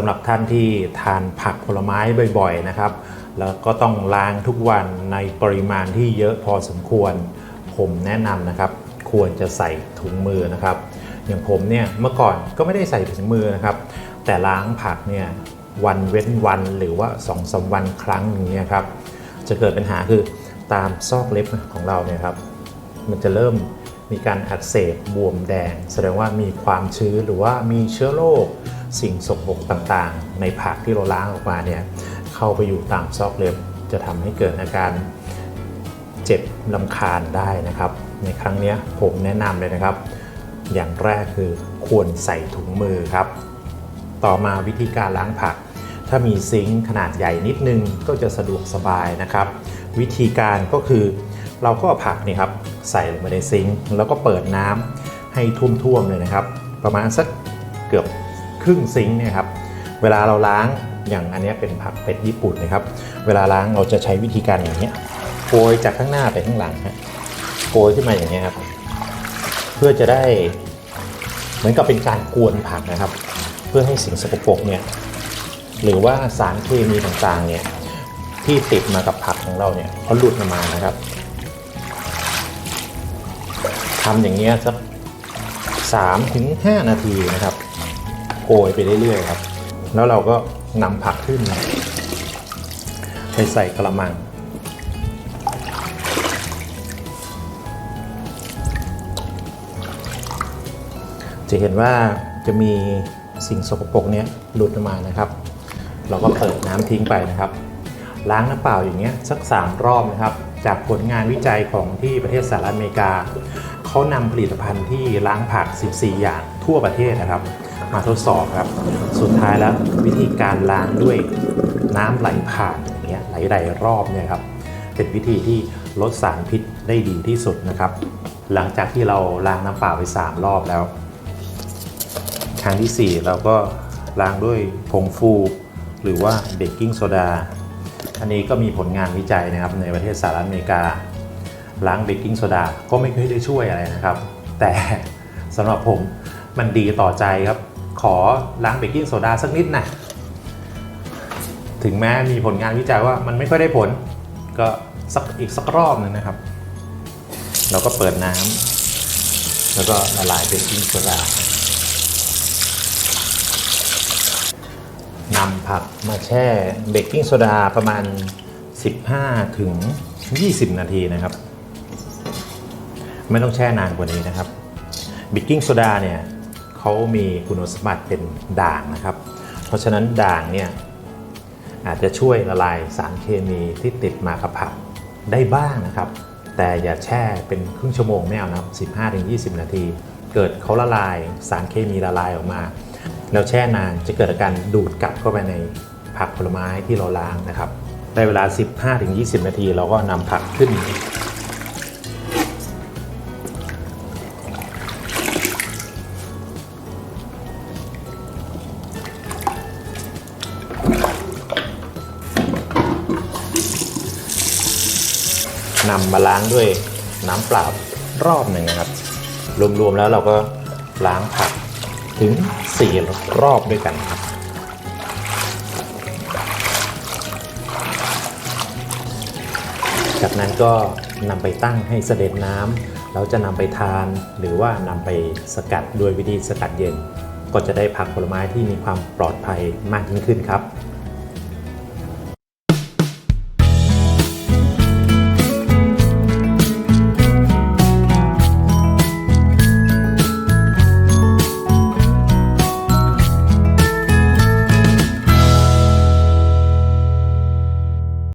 สำหรับท่านที่ทานผักผลไม้บ่อยๆนะครับ แล้วก็ต้องล้างทุกวันในปริมาณที่เยอะพอสมควร ผมแนะนำนะครับ ควรจะใส่ถุงมือนะครับ อย่างผมเนี่ยเมื่อก่อนก็ไม่ได้ใส่ถุงมือนะครับ แต่ล้างผักเนี่ยวันเว้นวันหรือว่า2อสวันครั้งหนึงเนี่ยครับ จะเกิดปัญหาคือตามซอกเล็บของเราเนี่ยครับ มันจะเริ่มมีการอักเสบบวมแดง แสดงว่ามีความชื้นหรือว่ามีเชื้อโรค สิ่งสกปรกต่างๆ ในผักที่เราล้างออกมาเนี่ยเข้าไปอยู่ตามซอกเล็บจะทำให้เกิดอาการเจ็บลำคาญได้นะครับ ในครั้งนี้ผมแนะนำเลยนะครับ อย่างแรกคือควรใส่ถุงมือครับ ต่อมาวิธีการล้างผัก ถ้ามีซิงค์ขนาดใหญ่นิดนึงก็จะสะดวกสบายนะครับ วิธีการก็คือเราก็เอาผักนี่ครับใส่ลงไปในซิงค์แล้วก็เปิดน้ำให้ท่วมๆเลยนะครับ ประมาณสักเกือบ รึ่งซิงค์เนี่ยครับเวลาเราล้างอย่างอันนี้เป็นผักเป็ดญี่ปุ่นนะครับ เวลาล้างเราจะใช้วิธีการอย่างนี้โกยจากข้างหน้าไปข้างหลังฮะโกยขึ้นมาอย่างเงี้ครับ เพื่อจะได้เหมือนกับเป็นการกวนผักนะครับ เพื่อให้สิ่งสกปรกเนี่ยหรือว่าสารเคมีต่างๆเนี่ยที่ติดมากับผักของเราเนี่ยเขาหลุดออกมานะครับทำอย่างเงี้ยสักสามถึงห้านาทีนะครับ โกยไปเรื่อยๆครับ แล้วเราก็นำผักขึ้น ไปใส่กระมัง จะเห็นว่าจะมีสิ่งสกปรกเนี้ยหลุดออกมานะครับ เราก็เปิดน้ำทิ้งไปนะครับ ล้างน้ำเปล่าอย่างเงี้ยสัก 3 รอบนะครับ จากผลงานวิจัยของที่ประเทศสหรัฐอเมริกาเขานำผลิตภัณฑ์ที่ล้างผัก 14 อย่างทั่วประเทศนะครับ มาทดสอบครับ สุดท้ายแล้ววิธีการล้างด้วยน้ำไหลผ่านอย่างเงี้ยไหลๆรอบเนี่ยครับเป็นวิธีที่ลดสารพิษได้ดีที่สุดนะครับ หลังจากที่เราล้างน้ำเปล่าไป 3 รอบแล้ว ครั้งที่ 4 เราก็ล้างด้วยผงฟู หรือว่าเบกกิ้งโซดาอันนี้ก็มีผลงานวิจัยนะครับในประเทศสหรัฐอเมริกา ล้างเบกกิ้งโซดาก็ไม่เคยได้ช่วยอะไรนะครับ แต่สำหรับผม มันดีต่อใจครับ ขอล้างเบกกิ้งโซดาสักนิดนะถึงแม้มีผลงานวิจัยว่ามันไม่ค่อยได้ผล ก็สักอีกสักรอบหนึงนะครับ เราก็เปิดน้ำแล้วก็ละลายเบกกิ้งโซดานำผักมาแช่เบกกิ้งโซดาประมาณ 15 ถึง 20 นาทีนะครับ ไม่ต้องแช่นานกว่านี้นะครับเบกกิ้งโซดาเนี่ย เขามีคุณสมบัติเป็นด่างนะครับ เพราะฉะนั้นด่างเนี่ยอาจจะช่วยละลายสารเคมีที่ติดมากับผักได้บ้างนะครับ แต่อย่าแช่เป็นครึ่งชั่วโมงไม่เอานะครับ15-20 นาที เกิดเขาละลายสารเคมีละลายออกมา แล้วแช่นานจะเกิดอาการดูดกลับเข้าไปในผักผลไม้ที่เราล้างนะครับ ได้เวลา 15-20 นาที เราก็นำผักขึ้น นำมาล้างด้วยน้ำเปล่ารอบหนึ่งนะครับ รวมๆแล้วเราก็ล้างผักถึง 4 รอบด้วยกันครับจากนั้นก็นำไปตั้งให้เสด็จน้ำแล้วจะนำไปทานหรือว่านำไปสกัดด้วยวิธีสกัดเย็น ก็จะได้ผักผลไม้ที่มีความปลอดภัยมากยิ่งขึ้นครับ